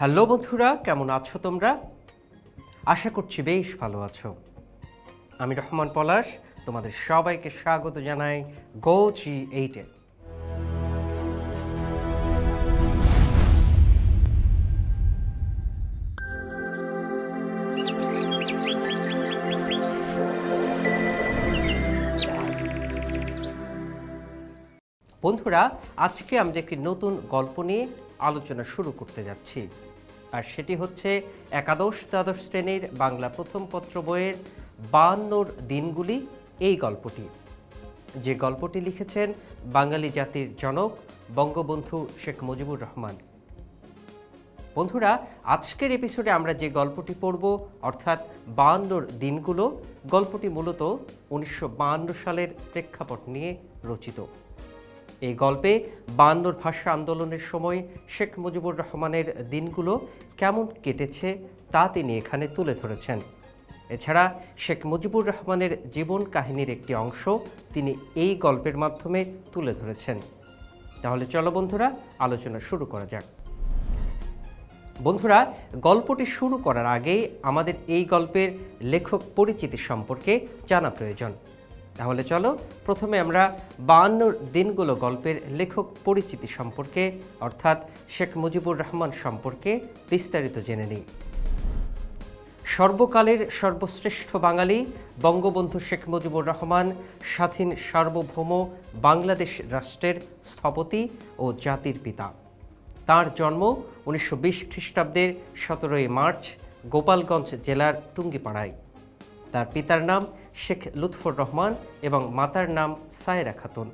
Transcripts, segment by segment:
Hello বন্ধুরা, কেমন আছো তোমরা? আশা করছি বেশ ভালো আছো। আমি রহমান পলাশ, তোমাদের সবাইকে স্বাগত জানাই গো জি এইটে বন্ধুরা, আজকে আমরা একটি নতুন গল্প নিয়ে আলোচনা শুরু করতে যাচ্ছি। আর সেটি হচ্ছে একাদশ দ্বাদশ শ্রেণির বাংলা প্রথম পত্র বইয়ের বায়ান্নর দিনগুলি এই গল্পটি। যে গল্পটি লিখেছেন বাঙালি জাতির জনক বঙ্গবন্ধু শেখ মুজিবুর রহমান। বন্ধুরা, আজকের এপিসোডে আমরা যে গল্পটি পড়ব, অর্থাৎ বায়ান্নর দিনগুলো, গল্পটি মূলত উনিশশো সালের প্রেক্ষাপট নিয়ে রচিত। এই গল্পে বায়ান্নর ভাষা আন্দোলনের সময় শেখ মুজিবুর রহমানের দিনগুলো কেমন কেটেছে তা তিনি এখানে তুলে ধরেছেন। এছাড়া শেখ মুজিবুর রহমানের জীবন কাহিনীর একটি অংশ তিনি এই গল্পের মাধ্যমে তুলে ধরেছেন। তাহলে চলো বন্ধুরা, আলোচনা শুরু করা যাক। বন্ধুরা, গল্পটি শুরু করার আগেই আমাদের এই গল্পের লেখক পরিচিতি সম্পর্কে জানা প্রয়োজন। তাহলে চলো প্রথমে আমরা বায়ান্নর দিনগুলো গল্পের লেখক পরিচিতি সম্পর্কে, অর্থাৎ শেখ মুজিবুর রহমান সম্পর্কে বিস্তারিত জেনে নিই। সর্বকালের সর্বশ্রেষ্ঠ বাঙালি বঙ্গবন্ধু শেখ মুজিবুর রহমান, স্বাধীন সার্বভৌম বাংলাদেশ রাষ্ট্রের স্থপতি ও জাতির পিতা। তার জন্ম উনিশশো বিশ খ্রিস্টাব্দের সতেরোই মার্চ গোপালগঞ্জ জেলার টুঙ্গিপাড়ায়। তার পিতার নাম শেখ লুৎফর রহমান এবং মাতার নাম সায়রা খাতুন।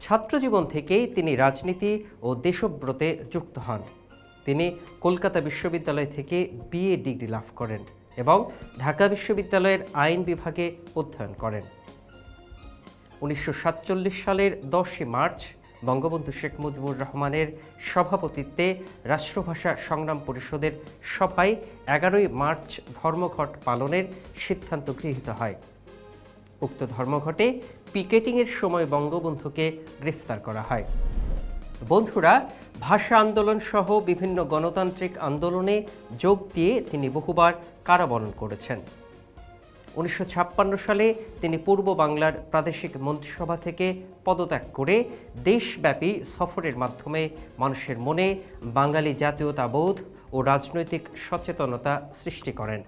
ছাত্রজীবন থেকেই তিনি রাজনীতি ও দেশব্রতে যুক্ত হন। তিনি কলকাতা বিশ্ববিদ্যালয় থেকে বিএ ডিগ্রি লাভ করেন এবং ঢাকা বিশ্ববিদ্যালয়ের আইন বিভাগে অধ্যয়ন করেন। উনিশশো সাতচল্লিশ সালের দশই মার্চ বঙ্গবন্ধু শেখ মুজিবুর রহমানের সভাপতিত্বে রাষ্ট্রভাষা সংগ্রাম পরিষদের সভায় এগারোই মার্চ ধর্মঘট পালনের সিদ্ধান্ত গৃহীত হয়। উক্ত ধর্মঘটে পিকেটিংয়ের সময় বঙ্গবন্ধুকে গ্রেফতার করা হয়। বন্ধুরা, ভাষা আন্দোলন সহ বিভিন্ন গণতান্ত্রিক আন্দোলনে যোগ দিয়ে তিনি বহুবার কারাবরণ করেছেন। উনিশশো ছাপ্পান্ন সালে তিনি পূর্ব বাংলার প্রাদেশিক মন্ত্রিসভা থেকে পদত্যাগ করে দেশব্যাপী সফরের মাধ্যমে মানুষের মনে বাঙালি জাতীয়তাবোধ ও রাজনৈতিক সচেতনতা সৃষ্টি করেন।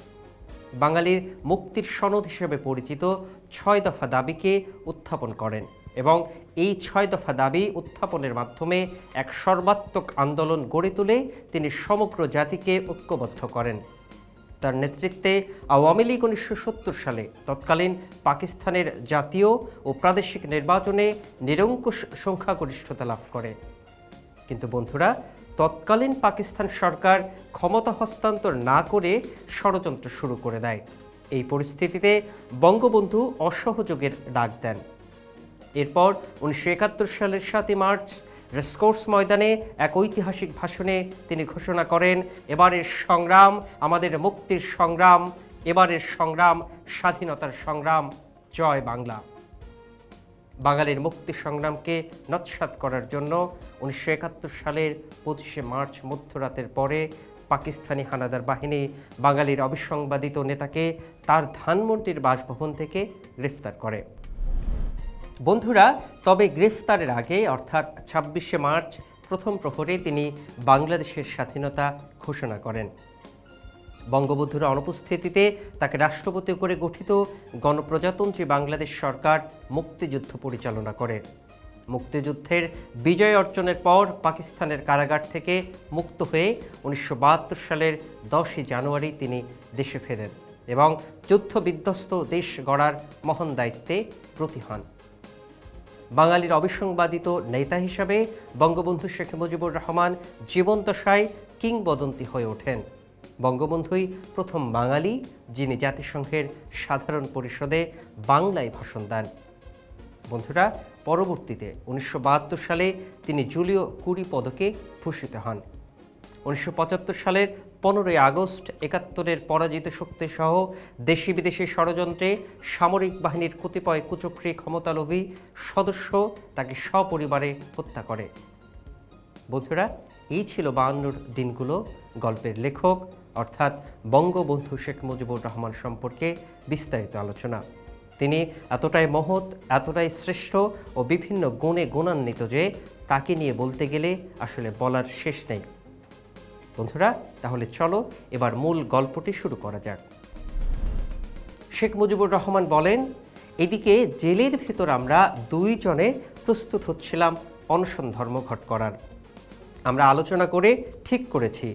বাঙালির মুক্তির সনদ হিসেবে পরিচিত ছয় দফা দাবিকে উত্থাপন করেন এবং এই ছয় দফা দাবি উত্থাপনের মাধ্যমে এক সর্বাত্মক আন্দোলন গড়ে তুলে তিনি সমগ্র জাতিকে ঐক্যবদ্ধ করেন। তার নেতৃত্বে আওয়ামী লীগ উনিশশো সত্তর সালে তৎকালীন পাকিস্তানের জাতীয় ও প্রাদেশিক নির্বাচনে নিরঙ্কুশ সংখ্যাগরিষ্ঠতা লাভ করে। কিন্তু বন্ধুরা, তৎকালীন পাকিস্তান সরকার ক্ষমতা হস্তান্তর না করে ষড়যন্ত্র শুরু করে দেয়। এই পরিস্থিতিতে বঙ্গবন্ধু অসহযোগের ডাক দেন। এরপর উনিশশো একাত্তর সালের সাতই মার্চ রেসকোর্স ময়দানে এক ঐতিহাসিক ভাষণে তিনি ঘোষণা করেন, এবারের সংগ্রাম, আমাদের মুক্তির সংগ্রাম, এবারের সংগ্রাম, স্বাধীনতার সংগ্রাম, জয় বাংলা। বাঙালির মুক্তি সংগ্রামকে নৎসাৎ করার জন্য উনিশশো একাত্তর সালের পঁচিশে মার্চ মধ্যরাতের পরে পাকিস্তানি হানাদার বাহিনী বাঙালির অবিসংবাদিত নেতাকে তার ধানমন্ত্রীর বাসভবন থেকে গ্রেফতার করে। বন্ধুরা, তবে গ্রেফতারের আগে, অর্থাৎ ছাব্বিশে মার্চ, প্রথম প্রহরে তিনি বাংলাদেশের স্বাধীনতা ঘোষণা করেন। বঙ্গবন্ধুর অনুপস্থিতিতে তাকে রাষ্ট্রপতি করে গঠিত গণপ্রজাতন্ত্রী বাংলাদেশ সরকার মুক্তিযুদ্ধ পরিচালনা করে। মুক্তিযুদ্ধের বিজয় অর্জনের পর পাকিস্তানের কারাগার থেকে মুক্ত হয়ে উনিশশো বাহাত্তর সালের দশই জানুয়ারি তিনি দেশে ফেরেন এবং যুদ্ধ বিধ্বস্ত দেশ গড়ার মহান দায়িত্বে ব্রতী হন বাঙালির অবিসংবাদিত নেতা হিসাবে বঙ্গবন্ধু শেখ মুজিবুর রহমান জীবন্তশায় কিংবদন্তি হয়ে ওঠেন। বঙ্গবন্ধুই প্রথম বাঙালি, যিনি জাতিসংঘের সাধারণ পরিষদে বাংলায় ভাষণ দেন। বন্ধুরা, পরবর্তীতে উনিশশো বাহাত্তর সালে তিনি জুলিও কুড়ি পদকে ভূষিত হন। উনিশশো পঁচাত্তর সালের পনেরোই আগস্ট একাত্তরের পরাজিত শক্তি সহ দেশি বিদেশি ষড়যন্ত্রে সামরিক বাহিনীর কতিপয় কুচক্রী ক্ষমতালোভী সদস্য তাকে সপরিবারে হত্যা করে। বন্ধুরা, এই ছিল বায়ান্নর দিনগুলো। গল্পের লেখক, অর্থাৎ বঙ্গবন্ধু শেখ মুজিবুর রহমান সম্পর্কে বিস্তারিত আলোচনা। তিনি এতটাই মহৎ, এতটাই শ্রেষ্ঠ ও বিভিন্ন গুণে গুণান্বিত যে তাকে নিয়ে বলতে গেলে আসলে বলার শেষ নেই। বন্ধুরা, তাহলে চলো এবার মূল গল্পটি শুরু করা যাক। শেখ মুজিবুর রহমান বলেন, এদিকে জেলের ভেতর আমরা দুইজনে প্রস্তুত হচ্ছিলাম অনশন ধর্মঘট করার। আমরা আলোচনা করে ঠিক করেছি,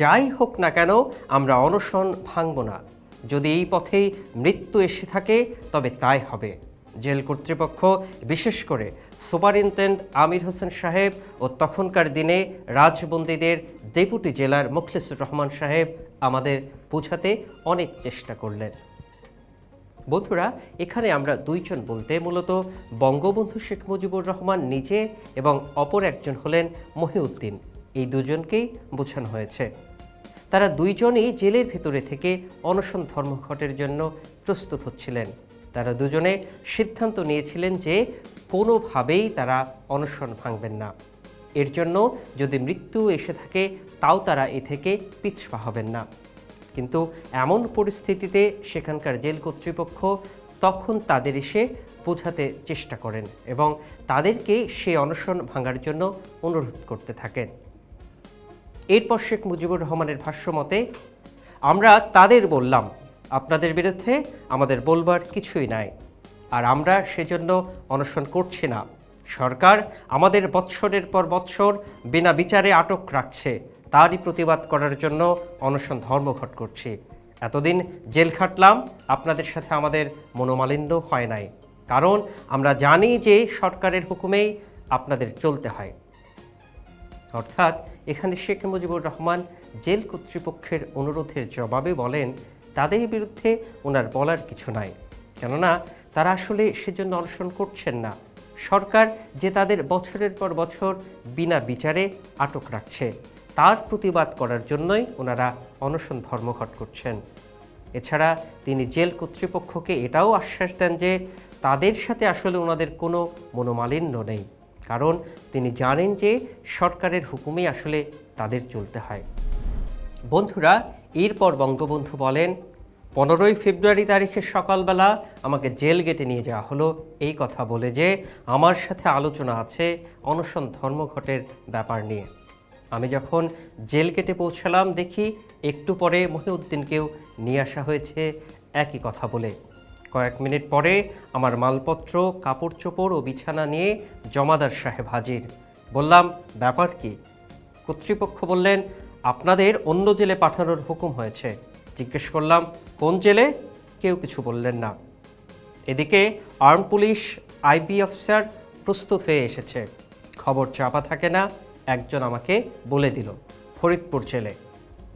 যাই হোক না কেন আমরা অনশন ভাঙব না। যদি এই পথেই মৃত্যু এসে থাকে, তবে তাই হবে। জেল কর্তৃপক্ষ, বিশেষ করে সুপারিনটেন্ডেন্ট আমির হোসেন সাহেব ও তখনকার দিনে রাজবন্দীদের ডেপুটি জেলার মুখলিসুর রহমান সাহেব আমাদের বোঝাতে অনেক চেষ্টা করলেন। বন্ধুরা, এখানে আমরা দুইজন বলতে মূলত বঙ্গবন্ধু শেখ মুজিবুর রহমান নিজে এবং অপর একজন হলেন মহিউদ্দিন। এই দুজনকেই বোঝানো হয়েছে। তারা দুইজনই জেলের ভেতরে থেকে অনশন ধর্মঘটের জন্য প্রস্তুত হচ্ছিলেন। তারা দুজনে সিদ্ধান্ত নিয়েছিলেন যে কোনোভাবেই তারা অনশন ভাঙবেন না। এর জন্য যদি মৃত্যু এসে থাকে, তাও তারা এ থেকে পিছপা হবেন না। কিন্তু এমন পরিস্থিতিতে সেখানকার জেল কর্তৃপক্ষ তখন তাদের এসে বোঝাতে চেষ্টা করেন এবং তাদেরকে সে অনশন ভাঙার জন্য অনুরোধ করতে থাকেন। এরপর শেখ মুজিবুর রহমানের ভাষ্য মতে আমরা তাদের বললাম আপনাদের বিরুদ্ধে আমাদের বলবার কিছুই নাই। আর আমরা সেজন্য অনশন করছি না। সরকার আমাদের বৎসরের পর বৎসর বিনা বিচারে আটক রাখছে। তারই প্রতিবাদ করার জন্য অনশন ধর্মঘট করছি। এতদিন জেল খাটলাম, আপনাদের সাথে আমাদের মনোমালিন্য হয় নাই। কারণ আমরা জানি যে সরকারের হুকুমেই আপনাদের চলতে হয়। অর্থাৎ এখানে শেখ মুজিবুর রহমান জেল কর্তৃপক্ষের অনুরোধের জবাবে বলেন তাদের বিরুদ্ধে ওনার বলার কিছু নাই। কেননা তারা আসলে সেজন্য অনশন করছেন না। সরকার যে তাদের বছরের পর বছর বিনা বিচারে আটক রাখছে, তার প্রতিবাদ করার জন্যই ওনারা অনশন ধর্মঘট করছেন। এছাড়া তিনি জেল কর্তৃপক্ষকে এটাও আশ্বাস দেন যে তাদের সাথে আসলে ওনাদের কোনো মনোমালিন্য নেই, কারণ তিনি জানেন যে সরকারের হুকুমেই আসলে তাদের চলতে হয়। বন্ধুরা এরপর বঙ্গবন্ধু বলেন, পনেরোই ফেব্রুয়ারি তারিখের সকালবেলা আমাকে জেল গেটে নিয়ে যাওয়া হলো। এই কথা বলে যে, আমার সাথে আলোচনা আছে অনশন ধর্মঘটের ব্যাপার নিয়ে। আমি যখন জেল গেটে পৌঁছালাম, দেখি একটু পরে মহিউদ্দিনকেও নিয়ে আসা হয়েছে একই কথা বলে। কয়েক মিনিট পরে আমার মালপত্র কাপড় চোপড় ও বিছানা নিয়ে জমাদার সাহেব হাজির। বললাম, ব্যাপার কি? কর্তৃপক্ষ বললেন আপনাদের অন্য জেলে পাঠানোর হুকুম হয়েছে। জিজ্ঞেস করলাম, কোন জেলে? কেউ কিছু বললেন না। এদিকে আর্ম পুলিশ আইবি অফিসার প্রস্তুত হয়ে এসেছে। খবর চাপা থাকে না, একজন আমাকে বলে দিল, ফরিদপুর জেলে।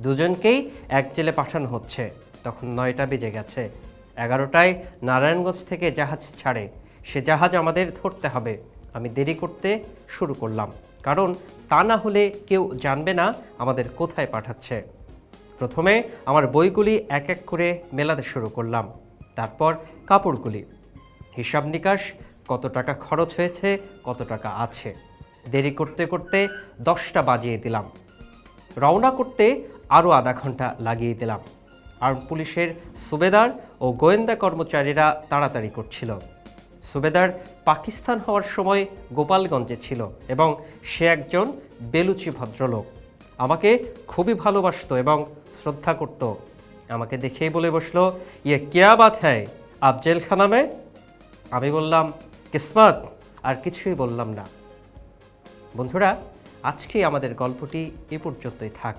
দুজনকেই এক জেলে পাঠানো হচ্ছে। তখন নয়টা বেজে গেছে। এগারোটায় নারায়ণগঞ্জ থেকে জাহাজ ছাড়ে। সে জাহাজ আমাদের ধরতে হবে। আমি দেরি করতে শুরু করলাম। কারণ তা না হলে কেউ জানবে না আমাদের কোথায় পাঠাচ্ছে। প্রথমে আমার বইগুলি এক এক করে মেলাতে শুরু করলাম। তারপর কাপড়গুলি। হিসাব নিকাশ, কত টাকা খরচ হয়েছে, কত টাকা আছে। দেরি করতে করতে দশটা বাজিয়ে দিলাম। রওনা করতে আরও আধা ঘণ্টা লাগিয়ে দিলাম। আর পুলিশের সুবেদার ও গোয়েন্দা কর্মচারীরা তাড়াতাড়ি করছিল। সুবেদার পাকিস্তান হওয়ার সময় গোপালগঞ্জে ছিল এবং সে একজন বেলুচি ভদ্রলোক। আমাকে খুবই ভালোবাসতো এবং শ্রদ্ধা করত। আমাকে দেখেই বলে বসল ইয়ে কেয়া বাত হ্যায়? আপ জেলখানা মে? আমি বললাম, কিসমত? আর কিছুই বললাম না। বন্ধুরা, আজকে আমাদের গল্পটি এ পর্যন্তই থাক।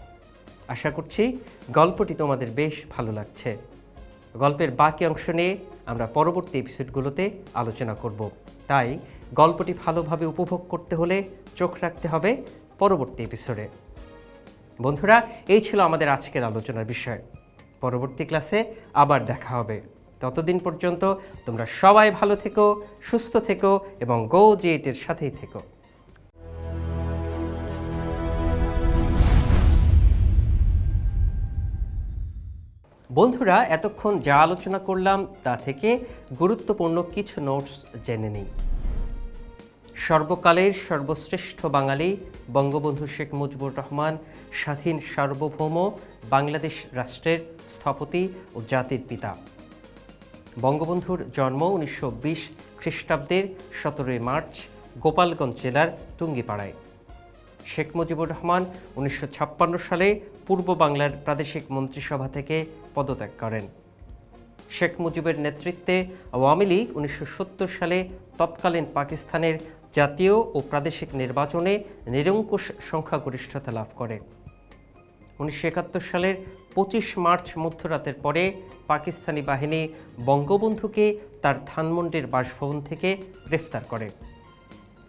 আশা করছি গল্পটি তোমাদের বেশ ভালো লাগছে। গল্পের বাকি অংশ নিয়ে আমরা পরবর্তী এপিসোডগুলোতে আলোচনা করব। তাই গল্পটি ভালোভাবে উপভোগ করতে হলে চোখ রাখতে হবে পরবর্তী এপিসোডে বন্ধুরা, এই ছিল আমাদের আজকের আলোচনার বিষয়। পরবর্তী ক্লাসে আবার দেখা হবে। ততদিন পর্যন্ত তোমরা সবাই ভালো থেকো, সুস্থ থেকো এবং গো জেটের সাথেই থেকো। বন্ধুরা, এতক্ষণ যা আলোচনা করলাম তা থেকে গুরুত্বপূর্ণ কিছু নোটস জেনে নিই। সর্বকালের সর্বশ্রেষ্ঠ বাঙালি বঙ্গবন্ধু শেখ মুজিবুর রহমান, স্বাধীন সার্বভৌম বাংলাদেশ রাষ্ট্রের স্থপতি ও জাতির পিতা। বঙ্গবন্ধুর জন্ম উনিশশো বিশ খ্রিস্টাব্দের সতেরোই মার্চ গোপালগঞ্জ জেলার টুঙ্গিপাড়ায়। শেখ মুজিবুর রহমান উনিশশো ছাপ্পান্ন সালে পূর্ব বাংলার প্রাদেশিক মন্ত্রিসভা থেকে পদত্যাগ করেন। শেখ মুজিবের নেতৃত্বে আওয়ামী লীগ উনিশশো সত্তর সালে তৎকালীন পাকিস্তানের জাতীয় ও প্রাদেশিক নির্বাচনে নিরঙ্কুশ সংখ্যাগরিষ্ঠতা লাভ করে। উনিশশো একাত্তর সালের পঁচিশ মার্চ মধ্যরাতের পরে পাকিস্তানি বাহিনী বঙ্গবন্ধুকে তার ধানমন্ডির বাসভবন থেকে গ্রেফতার করে।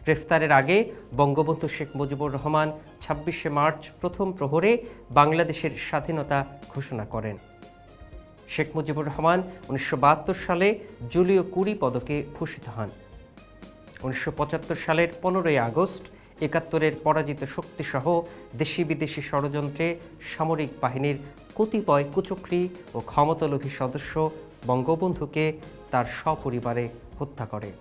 গ্রেফতারের আগে বঙ্গবন্ধু শেখ মুজিবুর রহমান ছাব্বিশে মার্চ প্রথম প্রহরে বাংলাদেশের স্বাধীনতা ঘোষণা করেন। শেখ মুজিবুর রহমান উনিশশো বাহাত্তর সালে জুলিও কুড়ি পদকে ভূষিত হন। উনিশশো পঁচাত্তর সালের পনেরোই আগস্ট একাত্তরের পরাজিত শক্তিসহ দেশি বিদেশি ষড়যন্ত্রে সামরিক বাহিনীর কতিপয় কুচক্রী ও ক্ষমতালোভী সদস্য বঙ্গবন্ধুকে তার সপরিবারে হত্যা করে।